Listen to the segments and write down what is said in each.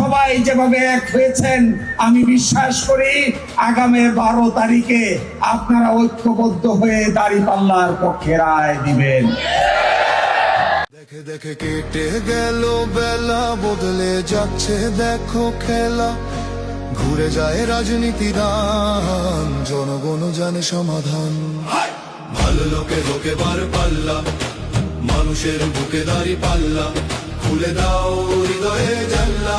সবাই যেভাবে এক হয়েছেন আমি বিশ্বাস করি আগামী বারো তারিখে আপনারা ঐক্যবদ্ধ হয়ে দাঁড়িপাল্লার পক্ষে রায় দিবেন। দেখে দেখে কেটে গেল বেলা বদলে যাচ্ছে দেখো খেলা। ঘুরে যায় রাজনীতি দান জনগণ জানে সমাধান। ভালো লোকে লোকে বার পাল্লা মানুষের বুকে দাঁড়ি পাল্লা। খুলে দাও হৃদয়ে জানলা।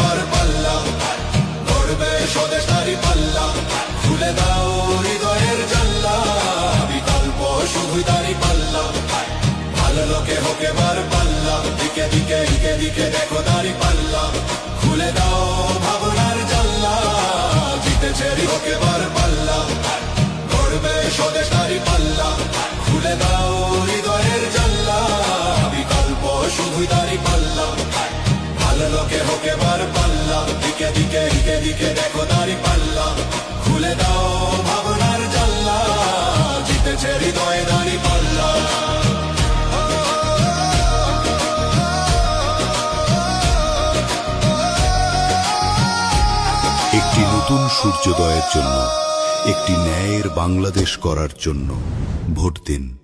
বার পাল্লা, গড়বে স্বদেশ বার পাল্লা দিকে দিকে দিকে পাল্লা। খুলে দাও ভাবনার জানলা, জিতেছে হোকে বার পাল্লা, গড়বে স্বদেশ দাড়ি পাল্লা। দাড়ি পাল্লা। ভালো লোকে হোকে বার পাল্লা। দিকে দিকে দিকে দিকে দেখো পাল্লা। খুলে দাও ভাবনার জানলা। জিতেছে হৃদয়ে পাল্লা। একটি নতুন সূর্যোদয়ের জন্য, একটি ন্যায়ের বাংলাদেশ করার জন্য ভোট দিন।